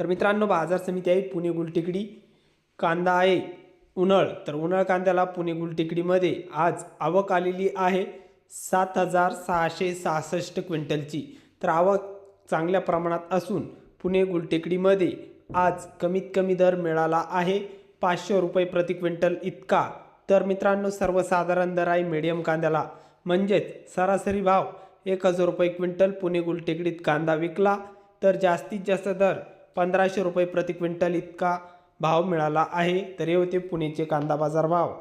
तर मित्रांनो बाजार समिती आहे पुणे गुलटेकडी. कांदा आहे उन्हाळ तर उन्हाळ कांद्याला पुणे गुलटेकडीमध्ये आज आवक आलेली आहे सात हजार सहाशे सहासष्ट क्विंटलची. तर आवक चांगल्या प्रमाणात असून पुणे गुलटेकडीमध्ये आज कमीत कमी दर मिळाला आहे पाचशे रुपये प्रति क्विंटल इतका. तर मित्रांनो सर्वसाधारण दर आहे मिडियम कांद्याला. म्हणजेच सरासरी भाव एक हजार रुपये क्विंटल पुणे गुलटेकडीत कांदा विकला. तर जास्तीत जास्त दर पंधराशे रुपये प्रति क्विंटल इतका भाव मिळाला आहे तर हे होते पुणेचे कांदा बाजार भाव.